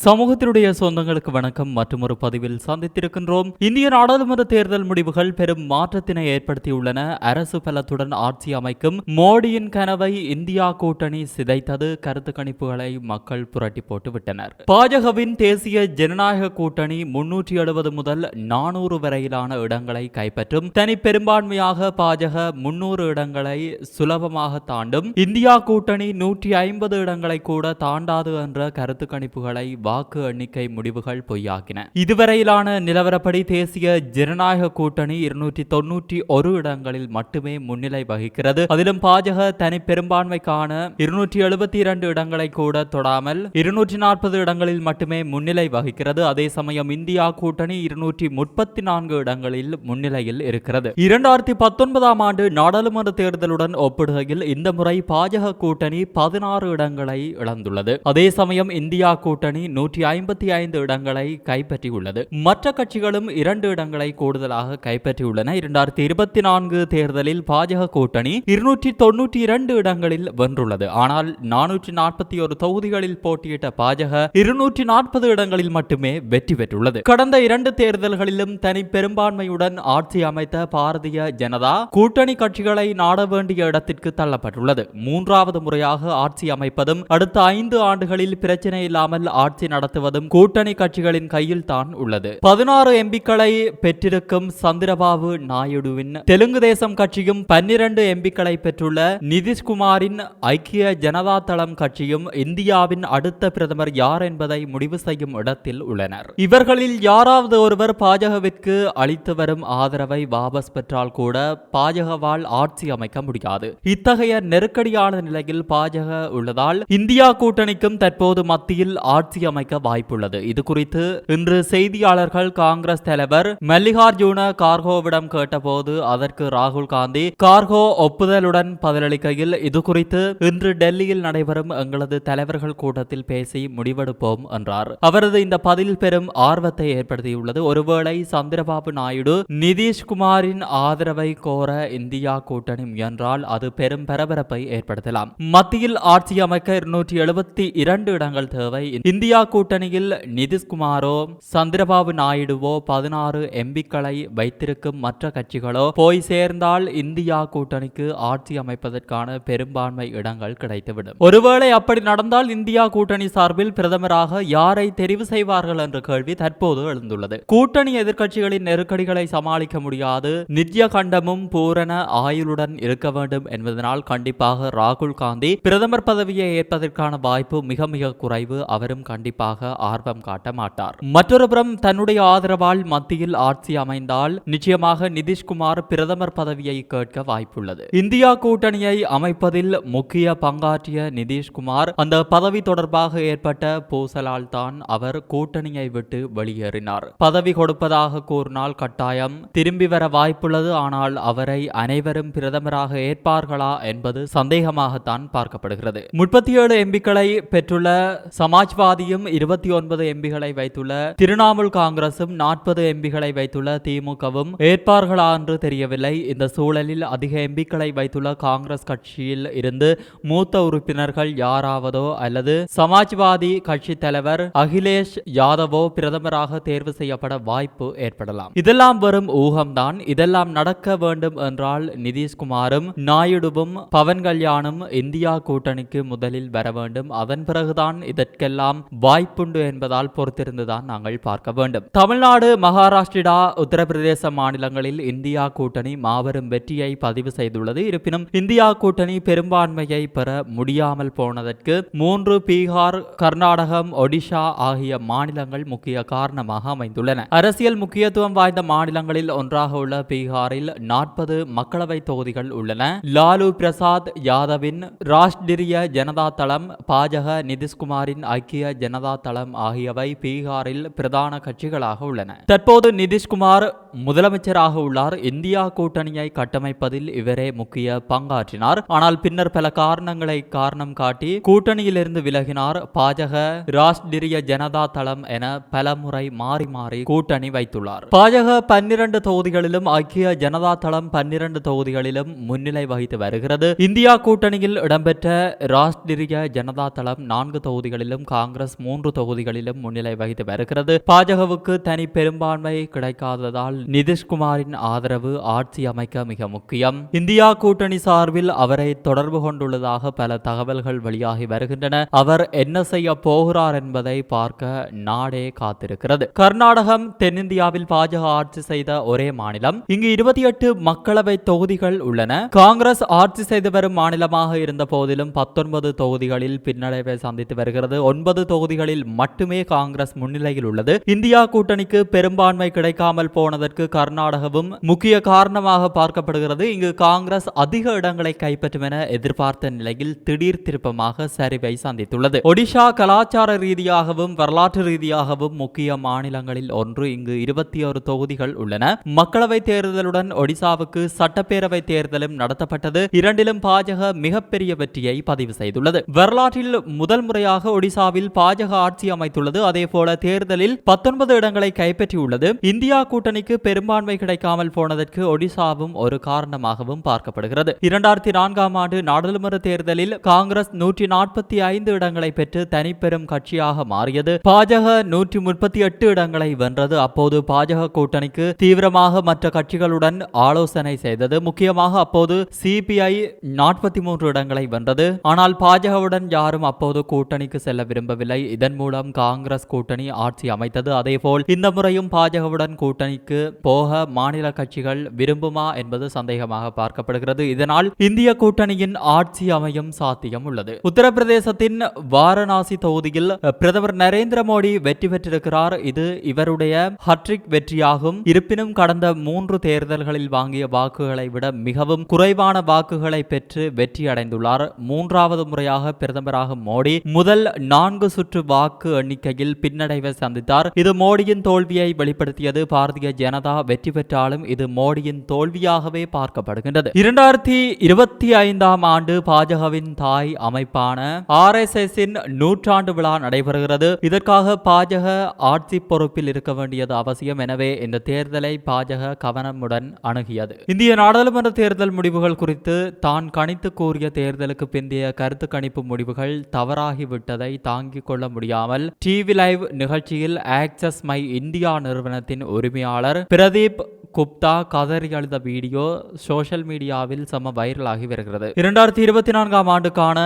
சமூகத்தினுடைய சொந்தங்களுக்கு வணக்கம். மற்றும் ஒரு பதிவில் சந்தித்திருக்கின்றோம். இந்திய நாடாளுமன்ற தேர்தல் முடிவுகள் பெரும் மாற்றத்தினை ஏற்படுத்தியுள்ளன. அரசு பலத்துடன் ஆட்சி அமைக்கும் மோடியின் கனவை இந்தியா கூட்டணி சிதைத்தது. கருத்து கணிப்புகளை மக்கள் புரட்டி போட்டு விட்டனர் பாஜகவின் தேசிய ஜனநாயக கூட்டணி முன்னூற்றி எழுபது முதல் நானூறு வரையிலான இடங்களை கைப்பற்றும். தனி பெரும்பான்மையாக பாஜக முன்னூறு இடங்களை சுலபமாக தாண்டும். இந்தியா கூட்டணி நூற்றி ஐம்பது இடங்களை கூட தாண்டாது என்ற கருத்து கணிப்புகளை வாக்கு எண்ணிக்கை முடிவுகள் பொய்யாக்கின இதுவரையிலான நிலவரப்படி தேசிய ஜனநாயக கூட்டணி இருநூற்றி தொன்னூற்றி ஒரு இடங்களில் மட்டுமே முன்னிலை வகிக்கிறது. அதிலும் பாஜக தனி பெரும்பான்மைக்கான இருநூற்றி எழுபத்தி இரண்டு இடங்களை கூட தொடாமல் இருநூற்றி நாற்பது இடங்களில் மட்டுமே முன்னிலை வகிக்கிறது. அதே சமயம் இந்தியா கூட்டணி இருநூற்றி முப்பத்தி நான்கு இடங்களில் முன்னிலையில் இருக்கிறது. இரண்டாயிரத்தி பத்தொன்பதாம் ஆண்டு நாடாளுமன்ற தேர்தலுடன் ஒப்பிடுகையில் இந்த முறை பாஜக கூட்டணி பதினாறு இடங்களை இழந்துள்ளது. அதே சமயம் இந்தியா கூட்டணி நூற்றி ஐம்பத்தி ஐந்து இடங்களை கைப்பற்றியுள்ளது. மற்ற கட்சிகளும் இரண்டு இடங்களை கூடுதலாக கைப்பற்றியுள்ளன. இரண்டாயிரத்தி இருபத்தி நான்கு தேர்தலில் பாஜக கூட்டணி இருநூற்றி தொன்னூற்றி இரண்டு இடங்களில் வென்றுள்ளது. ஆனால் நானூற்றி நாற்பத்தி ஒரு தொகுதிகளில் போட்டியிட்ட பாஜக இருநூற்றி நாற்பது இடங்களில் மட்டுமே வெற்றி பெற்றுள்ளது. கடந்த இரண்டு தேர்தல்களிலும் தனி பெரும்பான்மையுடன் ஆட்சி அமைத்த பாரதிய ஜனதா கூட்டணி கட்சிகளை நாட வேண்டிய இடத்திற்கு தள்ளப்பட்டுள்ளது. மூன்றாவது முறையாக ஆட்சி அமைப்பதும் அடுத்த ஐந்து ஆண்டுகளில் பிரச்சனை இல்லாமல் ஆட்சி ஆட்சி நடத்துவதும் கூட்டணி கட்சிகளின் கையில் தான் உள்ளது. பதினாறு எம்பிக்களை பெற்றிருக்கும் சந்திரபாபு நாயுடுவின் தெலுங்கு தேசம் கட்சியும் பன்னிரண்டு எம்பிக்களை பெற்றுள்ள நிதிஷ்குமாரின் ஐக்கிய ஜனதா தளம் கட்சியும் இந்தியாவின் அடுத்த பிரதமர் யார் என்பதை முடிவு செய்யும் இடத்தில் உள்ளனர். இவர்களில் யாராவது ஒருவர் பாஜகவிற்கு அளித்து வரும் ஆதரவை வாபஸ் பெற்றால் கூட பாஜகவால் ஆட்சி அமைக்க முடியாது. இத்தகைய நெருக்கடியான நிலையில் பாஜக உள்ளதால் இந்தியா கூட்டணிக்கும் தற்போது மத்தியில் ஆட்சி அமைக்க வாய்ப்புள்ளது. இது குறித்து இன்று செய்தியாளர்கள் காங்கிரஸ் தலைவர் மல்லிகார்ஜுன கார்கோவிடம் கேட்டபோது அதற்கு ராகுல் காந்தி கார்கோ ஒப்புதலுடன் பதிலளிக்கையில் இது குறித்து இன்று டெல்லியில் நடைபெறும் எங்களது தலைவர்கள் கூட்டத்தில் பேசி முடிவெடுப்போம் என்றார். அவரது இந்த பதில் பெரும் ஆர்வத்தை ஏற்படுத்தியுள்ளது. ஒருவேளை சந்திரபாபு நாயுடு நிதிஷ்குமாரின் ஆதரவை கோர இந்தியா கூட்டணி முயன்றால் அது பெரும் பரபரப்பை ஏற்படுத்தலாம். மத்தியில் ஆட்சி அமைக்க இருநூற்றி எழுபத்தி இரண்டு இடங்கள் தேவை. இந்தியா கூட்டணியில் நிதிஷ்குமாரோ சந்திரபாபு நாயுடுவோ பதினாறு எம்பிக்களை வைத்திருக்கும் மற்ற கட்சிகளோ போய் சேர்ந்தால் இந்தியா கூட்டணிக்கு ஆட்சி அமைப்பதற்கான பெரும்பான்மை இடங்கள் கிடைத்துவிடும். ஒருவேளை அப்படி நடந்தால் இந்தியா கூட்டணி சார்பில் பிரதமராக யாரை தெரிவு செய்வார்கள் என்ற கேள்வி தற்போது எழுந்துள்ளது. கூட்டணி எதிர்க்கட்சிகளின் நெருக்கடிகளை சமாளிக்க முடியாது நித்ய கண்டமும் பூரண ஆயுளுடன் இருக்க வேண்டும் என்பதனால் கண்டிப்பாக ராகுல் காந்தி பிரதமர் பதவியை ஏற்பதற்கான வாய்ப்பு மிக மிக குறைவு அவரும் கண்டிப்பாக ஆர்வம் காட்ட மாட்டார். மற்றொருபுறம் தன்னுடைய ஆதரவால் மத்தியில் ஆட்சி அமைந்தால் நிச்சயமாக நிதிஷ்குமார் பிரதமர் பதவியை கேட்க வாய்ப்புள்ளது. இந்தியா கூட்டணியை அமைப்பதில் முக்கிய பங்காற்றிய நிதிஷ்குமார் அந்த பதவி தொடர்பாக ஏற்பட்ட பூசலால் தான் அவர் கூட்டணியை விட்டு வெளியேறினார். பதவி கொடுப்பதாக கூறினால் கட்டாயம் திரும்பி வர வாய்ப்புள்ளது. ஆனால் அவரை அனைவரும் பிரதமராக ஏற்பார்களா என்பது சந்தேகமாகத்தான் பார்க்கப்படுகிறது. முப்பத்தி ஏழு எம்பிக்களை பெற்றுள்ள சமாஜ்வாதியும் இருபத்தி ஒன்பது எம்பிகளை வைத்துள்ள திரிணாமுல் காங்கிரசும் நாற்பது எம்பிகளை வைத்துள்ள திமுகவும் ஏற்பார்களா என்று தெரியவில்லை. இந்த சூழலில் அதிக எம்பிக்களை வைத்துள்ள காங்கிரஸ் கட்சியில் இருந்து மூத்த உறுப்பினர்கள் யாராவதோ அல்லது சமாஜ்வாதி கட்சி தலைவர் அகிலேஷ் யாதவோ பிரதமராக தேர்வு செய்யப்பட வாய்ப்பு ஏற்படலாம். இதெல்லாம் வரும் ஊகம்தான். இதெல்லாம் நடக்க வேண்டும் என்றால் நிதிஷ்குமாரும் நாயுடுவும் பவன் கல்யாணும் இந்தியா கூட்டணிக்கு முதலில் வர வேண்டும். அதன் பிறகுதான் இதற்கெல்லாம் வாய்ப்புண்டு என்பதால் பொறுத்திருந்துதான் நாங்கள் பார்க்க வேண்டும். தமிழ்நாடு மகாராஷ்டிரா உத்தரப்பிரதேச மாநிலங்களில் இந்தியா கூட்டணி மாபெரும் வெற்றியை பதிவு செய்துள்ளது. இருப்பினும் இந்தியா கூட்டணி பெரும்பான்மையை பெற முடியாமல் போனதற்கு மூன்று பீகார் கர்நாடகம் ஒடிஷா ஆகிய மாநிலங்கள் முக்கிய காரணமாக அமைந்துள்ளன. அரசியல் முக்கியத்துவம் வாய்ந்த மாநிலங்களில் ஒன்றாக உள்ள பீகாரில் நாற்பது மக்களவை தொகுதிகள் உள்ளன. லாலு பிரசாத் யாதவின் ராஷ்டிரிய ஜனதா தளம் பாஜக நிதிஷ்குமாரின் ஐக்கிய ஜன ஜனதா தளம் ஆகியவை பீகாரில் பிரதான கட்சிகளாக உள்ளன. தற்போது நிதிஷ்குமார் முதலமைச்சராக உள்ளார். இந்தியா கூட்டணியை கட்டமைப்பதில் இவரே முக்கிய பங்காற்றினார். ஆனால் பின்னர் பல காரணங்களை காரணம் காட்டி கூட்டணியிலிருந்து விலகினார். பாஜக ராஷ்டிரிய ஜனதா தளம் என பல முறை மாறி மாறி கூட்டணி வைத்துள்ளார். பாஜக பன்னிரண்டு தொகுதிகளிலும் ஐக்கிய ஜனதா தளம் பன்னிரண்டு தொகுதிகளிலும் முன்னிலை வகித்து வருகிறது. இந்தியா கூட்டணியில் இடம்பெற்ற ராஷ்டிரிய ஜனதா தளம் நான்கு தொகுதிகளிலும் காங்கிரஸ் மூன்று தொகுதிகளிலும் முன்னிலை வகித்து வருகிறது பாஜகவுக்கு தனி பெரும்பான்மை கிடைக்காததால் நிதிஷ்குமாரின் ஆதரவு ஆட்சி அமைக்க மிக முக்கியம். இந்தியா கூட்டணி சார்பில் அவரை தொடர்பு கொண்டுள்ளதாக பல தகவல்கள் வெளியாகி வருகின்றன. அவர் என்ன செய்ய போகிறார் என்பதை பார்க்க நாடே காத்திருக்கிறது. கர்நாடகம் தென்னிந்தியாவில் பாஜக ஆட்சி செய்த ஒரே மாநிலம். இங்கு இருபத்தி எட்டு மக்களவை தொகுதிகள் உள்ளன. காங்கிரஸ் ஆட்சி செய்து வரும் மாநிலமாக இருந்த போதிலும் பத்தொன்பது தொகுதிகளில் பின்னடைவை சந்தித்து வருகிறது. ஒன்பது தொகுதி தொகுதிகளில் மட்டுமே காங்கிரஸ் முன்னிலையில் உள்ளது. இந்தியா கூட்டணிக்கு பெரும்பான்மை கிடைக்காமல் போனதற்கு கர்நாடகவும் முக்கிய காரணமாக பார்க்கப்படுகிறது. இங்கு காங்கிரஸ் அதிக இடங்களை கைப்பற்றும் என எதிர்பார்த்த நிலையில் திடீர் திருப்பமாக சரிவை சந்தித்துள்ளது. ஒடிஷா கலாச்சார ரீதியாகவும் வரலாற்று ரீதியாகவும் முக்கிய மாநிலங்களில் ஒன்று. இங்கு இருபத்தி ஒரு தொகுதிகள் உள்ளன. மக்களவை தேர்தலுடன் ஒடிசாவுக்கு சட்டப்பேரவை தேர்தலும் நடத்தப்பட்டது. இரண்டிலும் பாஜக மிகப்பெரிய வெற்றியை பதிவு செய்துள்ளது. வரலாற்றில் முதல் முறையாக ஒடிசாவில் பாஜக ஆட்சி அமைத்துள்ளது. அதே போல தேர்தலில் பத்தொன்பது இடங்களை கைப்பற்றியுள்ளது. இந்தியா கூட்டணிக்கு பெரும்பான்மை கிடைக்காமல் போனதற்கு ஒடிசாவும் ஒரு காரணமாகவும் பார்க்கப்படுகிறது. இரண்டாயிரத்தி நான்காம் ஆண்டு நாடாளுமன்ற தேர்தலில் காங்கிரஸ் நூற்றி நாற்பத்தி ஐந்து இடங்களை பெற்று தனிப்பெரும் கட்சியாக மாறியது. பாஜக நூற்றி முப்பத்தி எட்டு இடங்களை வென்றது. அப்போது பாஜக கூட்டணிக்கு தீவிரமாக மற்ற கட்சிகளுடன் ஆலோசனை செய்தது. முக்கியமாக அப்போது சிபிஐ நாற்பத்தி மூன்று இடங்களை வென்றது. ஆனால் பாஜகவுடன் யாரும் அப்போது கூட்டணிக்கு செல்ல விரும்பவில்லை. இதன் மூலம் காங்கிரஸ் கூட்டணி ஆட்சி அமைத்தது. அதேபோல் இந்த முறையும் பாஜகவுடன் கூட்டணிக்கு போக மாநில கட்சிகள் விரும்புமா என்பது சந்தேகமாக பார்க்கப்படுகிறது. இதனால் இந்திய கூட்டணியின் ஆட்சி அமையும் சாத்தியம் உள்ளது. உத்தரப்பிரதேசத்தின் வாரணாசி தொகுதியில் பிரதமர் நரேந்திர மோடி வெற்றி பெற்றிருக்கிறார். இது இவருடைய ஹட்ரிக் வெற்றியாகும். இருப்பினும் கடந்த மூன்று தேர்தல்களில் வாங்கிய வாக்குகளை விட மிகவும் குறைவான வாக்குகளை பெற்று வெற்றி அடைந்துள்ளார் மூன்றாவது முறையாக பிரதமராக மோடி முதல் நான்கு சுற்று வாக்கு எண்ணிக்கையில் பின்னடைவை சந்தித்தார். இது மோடியின் தோல்வியை வெளிப்படுத்தியது பாரதிய ஜனதா. வெற்றி பெற்றாலும் இது மோடியின் தோல்வியாகவே பார்க்கப்படுகின்றது. இரண்டாயிரத்தி இருபத்தி ஐந்தாம் ஆண்டு பாஜகவின் தாய் அமைப்பான ஆர் எஸ் எஸ் நூற்றாண்டு விழா நடைபெறுகிறது. இதற்காக பாஜக ஆட்சி பொறுப்பில் இருக்க வேண்டியது அவசியம் எனவே இந்த தேர்தலை பாஜக கவனமுடன் அணுகியது. இந்திய நாடாளுமன்ற தேர்தல் முடிவுகள் குறித்து தான் கணித்து கூறிய தேர்தலுக்கு பிந்தைய கருத்து கணிப்பு முடிவுகள் தவறாகிவிட்டதை தாங்கிக் கொள்ள முடியாமல் டிவி லைவ் நிகழ்ச்சியில் ஆக்சஸ் மை இந்தியா நிறுவனத்தின் உரிமையாளர் பிரதீப் குப்தா கதறி அழுத வீடியோ சோஷியல் மீடியாவில் சம வைரலாகி வருகிறது. இரண்டாயிரத்தி இருபத்தி நான்காம் ஆண்டுக்கான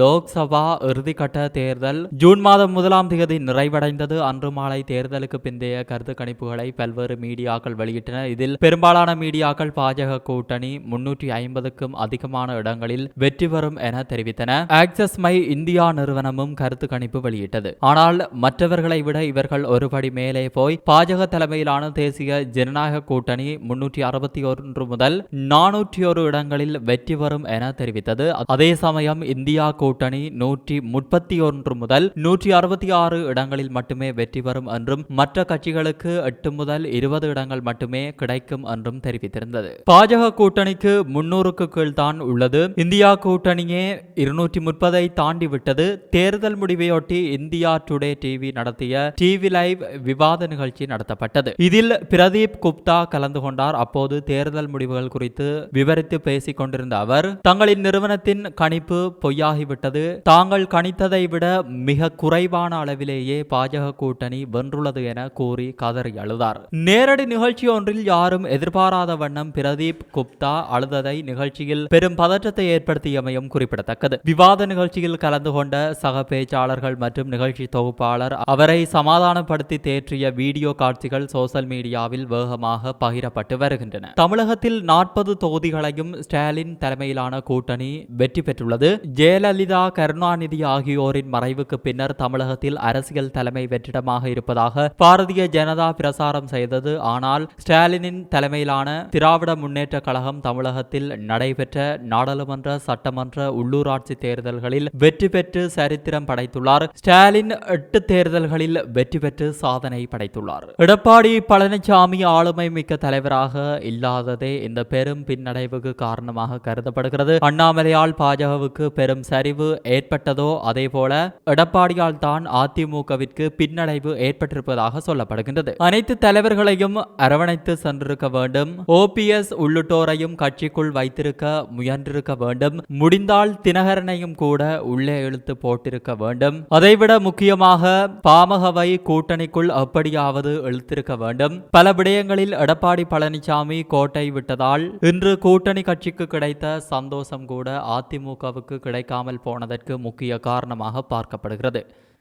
லோக்சபா இறுதிக்கட்ட தேர்தல் ஜூன் மாதம் முதலாம் தேதி நிறைவடைந்தது. அன்று மாலை தேர்தலுக்கு பிந்தைய கருத்து கணிப்புகளை பல்வேறு மீடியாக்கள் வெளியிட்டன. இதில் பெரும்பாலான மீடியாக்கள் பாஜக கூட்டணி முன்னூற்றி ஐம்பதுக்கும் அதிகமான இடங்களில் வெற்றி பெறும் என தெரிவித்தன. ஆக்சஸ் மை இந்தியா நிறுவனமும் கருத்து கணிப்பு வெளியிட்டது. ஆனால் மற்றவர்களை விட இவர்கள் ஒருபடி மேலே போய் பாஜக தலைமையிலான தேசிய ஜனநாயக கூட்டணி கூட்டணி முன்னூற்றி அறுபத்தி ஒன்று முதல் நானூற்றி ஒரு இடங்களில் வெற்றி பெறும் என தெரிவித்தது. அதே சமயம் இந்தியா கூட்டணி நூற்றி முப்பத்தி ஒன்று முதல் நூற்றி அறுபத்தி ஆறு இடங்களில் மட்டுமே வெற்றி பெறும் என்றும் மற்ற கட்சிகளுக்கு எட்டு முதல் இருபது இடங்கள் மட்டுமே கிடைக்கும் என்றும் தெரிவித்திருந்தது. பாஜக கூட்டணிக்கு முன்னூறுக்கு கீழ் தான் உள்ளது. இந்தியா கூட்டணியே இருநூற்றி முப்பதை தாண்டி விட்டது தேர்தல் முடிவையொட்டி இந்தியா டுடே டிவி நடத்திய டிவி லைவ் விவாத நிகழ்ச்சி நடத்தப்பட்டது. இதில் பிரதீப் குப்தா கலந்து கொண்டார். அப்போது தேர்தல் முடிவுகள் குறித்து விவரித்து பேசிக் கொண்டிருந்த அவர் தங்களின் நிறுவனத்தின் கணிப்பு பொய்யாகிவிட்டது. தாங்கள் கணித்ததை விட மிக குறைவான அளவிலேயே பாஜக கூட்டணி வென்றுள்ளது என கூறி கதறி அழுதார். நேரடி நிகழ்ச்சி ஒன்றில் யாரும் எதிர்பாராத வண்ணம் பிரதீப் குப்தா அழுததை நிகழ்ச்சியில் பெரும் பதற்றத்தை ஏற்படுத்தியமையும் குறிப்பிடத்தக்கது. விவாத நிகழ்ச்சியில் கலந்து கொண்ட சக பேச்சாளர்கள் மற்றும் நிகழ்ச்சி தொகுப்பாளர் அவரை சமாதானப்படுத்தி தேற்றிய வீடியோ காட்சிகள் சோசியல் மீடியாவில் வேகமாக பகிரப்பட்டு வருகின்றன. தமிழகத்தில் நாற்பது தொகுதிகளையும் ஸ்டாலின் தலைமையிலான கூட்டணி வெற்றி பெற்றுள்ளது. ஜெயலலிதா கருணாநிதி ஆகியோரின் மறைவுக்கு பின்னர் தமிழகத்தில் அரசியல் தலைமை வெற்றிடமாக இருப்பதாக பாரதிய ஜனதா பிரசாரம் செய்தது. ஆனால் ஸ்டாலினின் தலைமையிலான திராவிட முன்னேற்ற கழகம் தமிழகத்தில் நடைபெற்ற நாடாளுமன்ற சட்டமன்ற உள்ளூராட்சி தேர்தல்களில் வெற்றி பெற்று சரித்திரம் படைத்துள்ளார். ஸ்டாலின் எட்டு தேர்தல்களில் வெற்றி பெற்று சாதனை படைத்துள்ளார். எடப்பாடி பழனிசாமி ஆளுமை மிக்க தலைவராக இல்லாததே இந்த பெரும் பின்னடைவுக்கு காரணமாக கருதப்படுகிறது. அண்ணாமலையால் பாஜகவுக்கு பெரும் சரிவு ஏற்பட்டதோ அதே போல எடப்பாடியால் தான் அதிமுகவிற்கு பின்னடைவு ஏற்பட்டிருப்பதாக சொல்லப்படுகின்றது. அனைத்து தலைவர்களையும் அரவணைத்து சென்றிருக்க வேண்டும். ஓபிஎஸ் உள்ளிட்டோரையும் கட்சிக்குள் வைத்திருக்க முயன்றிருக்க வேண்டும். முடிந்தால் தினகரனையும் கூட உள்ளே இழுத்து போட்டிருக்க வேண்டும். அதைவிட முக்கியமாக பாமகவை கூட்டணிக்குள் அப்படியாவது இழுத்திருக்க வேண்டும். பல விடயங்களில் எடப்பாடி பழனிசாமி கோட்டை விட்டதால் இன்று கூட்டணி கட்சிக்கு கிடைத்த சந்தோஷம் கூட அதிமுகவுக்கு கிடைக்காமல் போனதற்கு முக்கிய காரணமாக பார்க்கப்படுகிறது.